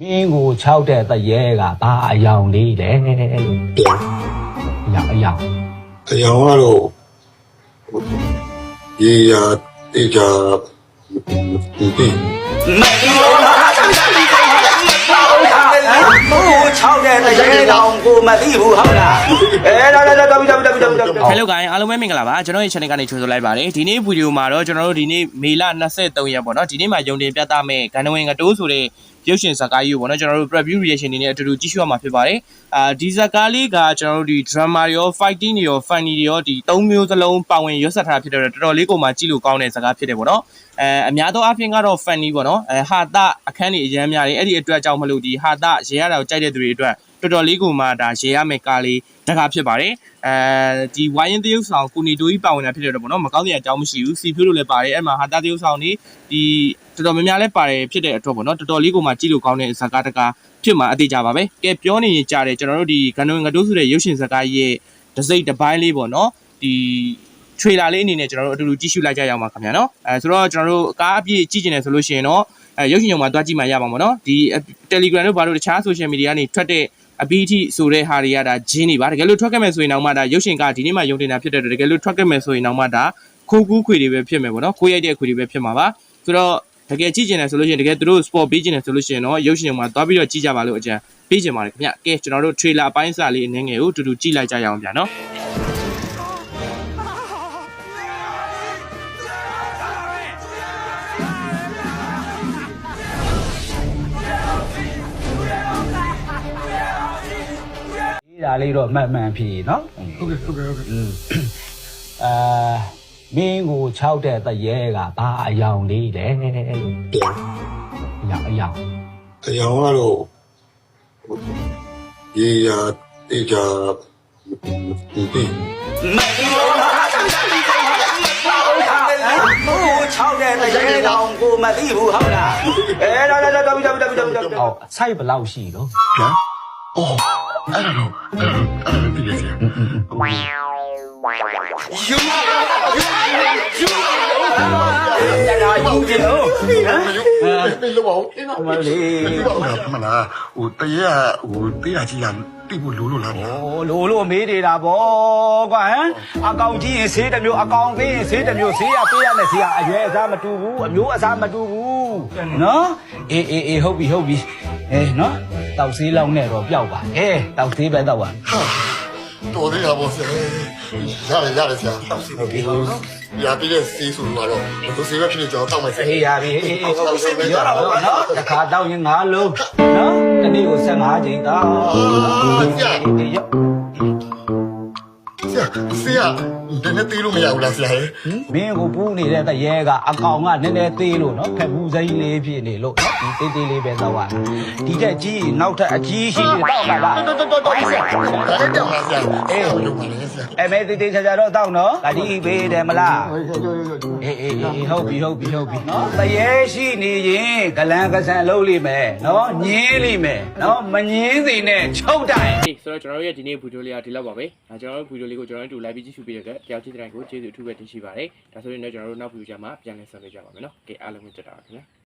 မင်းကို၆တဲ့တရေကဘာအယောင်လေးလဲလို့အယောင်အယောင်အယောင်ကတော့ရေရာတေချာဒီတိ6တဲ့တရေတောင်ကိုမသိဘူးဟုတ်လားအဲတော့တော့တော့တော့တော့တော့တော့ Hello guys အားလုံးပဲမင်္ဂလာပါကျွန်တော်ရဲ့ channel ကနေကြိုဆိုလိုက်ပါတယ်ဒီနေ့ဗီဒီယိုမှာတော့ကျွန်တော်တို့ဒီနေ့မေလ23ရက်ပေါ့နော်ဒီနေ့မှာယုံတင်ပြသမဲ့ဂန်နဝင်ကတိုးဆိုတဲ့ရုပ်ရှင်ဇာတ်ကားကြီးကိုပေါ့နော်ကျွန်တော်တို့ preview reaction တွေနဲ့အတူတူကြည့်ရှုရမှာဖြစ်ပါတယ်အာဒီဇာတ်ကားလေးကကျွန်တော်တို့ဒီ drama တွေရော fighting တွေရော funny တွေရောဒီ၃မျိုးစလုံးပါဝင်ရွတ်ဆက်ထားတာဖြစ်တဲ့တော့တော်တော်လေးကိုမှကြည့်လို့ကောင်းတဲ့ဇာတ်ကားဖြစ်တယ်ပေါ့နော်အဲအများသောအားဖြင့်ကတော့ funny ပေါ့နော်အဲဟာတာအခန်းတွေအများများတယ်အဲ့ဒီအတွက်ကြောင့်မလို့ဒီဟာတာရေရတာကိုကြိုက်တဲ့သူတွေအတွက် တော်တော်လေးကိုမှဒါရေရမယ့်ကားလေးတကားဖြစ်ပါတယ်အဲဒီဝိုင်းရင်တရုပ်ဆောင်ကိုနီတိုကြီးပါဝင်တာဖြစ်တဲ့တော့ပေါ့နော်မကောင်းတဲ့အကြောင်းမရှိဘူးစီဖြိုးလို့လည်းပါတယ်အဲ့မှာဟာတာတရုပ်ဆောင်နေဒီတော်တော်များများလည်းပါတယ်ဖြစ်တဲ့အတွက်ပေါ့နော်တော်တော်လေးကိုမှကြည့်လို့ကောင်းတဲ့ဇာတ်ကားတကားဖြစ်မှာအသေးကြပါပဲကဲပြောနေရင်ကြားတယ်ကျွန်တော်တို့ဒီဂန်နဝင်ငတိုးဆိုတဲ့ရုပ်ရှင်ဇာတ်ကားရဲ့တစ်စိတ်တစ်ပိုင်းလေးပေါ့နော်ဒီ ထရေလာလေးအနေနဲ့ကျွန်တော်တို့အတူတူကြည့်ရှုလိုက်ကြရအောင်ပါခင်ဗျာနော်အဲဆိုတော့ကျွန်တော်တို့အကားအပြည့်ကြည့်ကျင်တယ်ဆိုလို့ရှိရင်တော့အဲရုပ်ရှင်ရုံမှာတွားကြည့်မှရပါမှာနော်ဒီ Telegram တို့ဘာလို့တခြား social media ကနေထွက်တဲ့အပီတီဆိုတဲ့ဟာတွေကဒါဂျင်းနေပါတကယ်လို့ထွက်ခဲ့မယ်ဆိုရင်တော့မှဒါရုပ်ရှင်ကဒီနေ့မှရုံတင်တာဖြစ်တဲ့အတွက်တကယ်လို့ထွက်ခဲ့မယ်ဆိုရင်တော့မှဒါခိုးကူးခွေတွေပဲဖြစ်မယ်ပေါ့နော်ကိုရိုက်တဲ့ခွေတွေပဲဖြစ်မှာပါဆိုတော့တကယ်ကြည့်ကျင်တယ်ဆိုလို့ရှိရင်တကယ်သူတို့ sport ပေးကျင်တယ်ဆိုလို့ရှိရင်တော့ရုပ်ရှင်ရုံမှာတွားပြီးတော့ကြည့်ကြပါလို့အကြံပေးကျင်ပါတယ်ခင်ဗျကဲကျွန်တော်တို့ trailer အပိုင်းစလေးအနည်းငယ်ကိုအတူတူကြည့်လိုက်ကြရအောင်ဗျာနော် ဒီဒါလေးတော့မှတ်မှန်ဖြေနော်ဟုတ်ကဲ့ဟုတ်ကဲ့ဟုတ်ကဲ့အာမင်းကို၆တဲ့တရေကဘာအယောင်လေးလဲလို့အယောင်အယောင်အယောင်ကတော့ရေရာတေချာဒီတိ6တဲ့တရေတောင်ကိုမသိဘူးဟုတ်လားအဲတော့တော့တော့တော့တော့တော့ဟောဆိုင်ဘယ်လောက်ရှိတော့ဟမ် အော်အဲ့ဒါတော့အဲ့ဒါအဲ့ဒါတည်ရစီရတာယူကြည့်လို့ဟမ်ပြေလို့ပါဦးအင်းမလေးဟုတ်ကဲ့မလားဟိုတရေဟိုတေးရကြီးလာ တိဖို့လိုလို့လားโอ้လိုလိုမေးနေတာဗောကွာဟမ်အကောင်ကြီးရင်ဆေးတစ်မျိုးအကောင်သေးရင်ဆေးတစ်မျိုးဆေးရပေးရမယ်ဆေးရအရွယ်အစားမတူဘူးအမျိုးအစားမတူဘူးနော်အေးအေးအေးဟုတ်ပြီဟုတ်ပြီအေးနော်တောက်ဆေးလောက်နဲ့တော့ပျောက်ပါအေးတောက်ဆေးပဲတောက်ပါ တော်သေးတာပေါ့ဆရာရတယ်ရတယ်ဆရာဟုတ်ပြီရပြီးတဲ့စီးဆိုတော့ဘယ်စီးပဲဖြစ်နေကြတော့တောက်မယ်ဆရာအေးရပြီအေးအေးဟုတ်ပြီပြောတာပေါ့နော်တစ်ခါတောက်ရင်ငါလုံးနော်တနေ့ကို15ချိန်တောက်အေးရောက်ဆရာ ဆရာဒီနေ့တီးလို့မရဘူးလားဆရာဟဲ့မင်းကိုပူးနေတဲ့တရေကအကောင်ကနည်းနည်းသေးလို့နော်ဖက်ဘူးစိမ်းလေးဖြစ်နေလို့နော်ဒီသေးသေးလေးပဲတော့ပါဒီတက်ကြီးနောက်ထပ်အကြီးရှိနေတော့ပါလားတော်တော်တော်တော်ဆရာဒါလည်းတောက်ပါဆရာအေးလုံးပါလေဆရာအဲမဲသေးသေးချာချာတော့တောက်နော်ဒါဒီပေးတယ်မလားအေးအေးအေးဟုတ်ပြီဟုတ်ပြီဟုတ်ပြီနော်တရေရှိနေရင်ဂလန်ကဆန်လုံးလိမ့်မယ်နော်ညင်းလိမ့်မယ်နော်မညင်းစေနဲ့ချုပ်တိုင် Okay ဆိုတော့ကျွန်တော်တို့ရဲ့ဒီနေ့ဗီဒီယိုလေးကဒီလောက်ပါပဲ။ဒါကျွန်တော်တို့ဗီဒီယိုလေးကိုကျွန်တော်တို့ live ကြည့်ရှုပေးတဲ့အတွက်တယောက်ချင်းတိုင်းကိုကျေးဇူးအထူးပဲတင်ရှိပါတယ်။ဒါဆိုရင်လည်းကျွန်တော်တို့နောက်ဗီဒီယိုကြမှာပြန်လည်ဆက်သွယ်ကြပါမယ်နော်။ Okay အားလုံးကိုကြည့်တာပါခင်ဗျာ။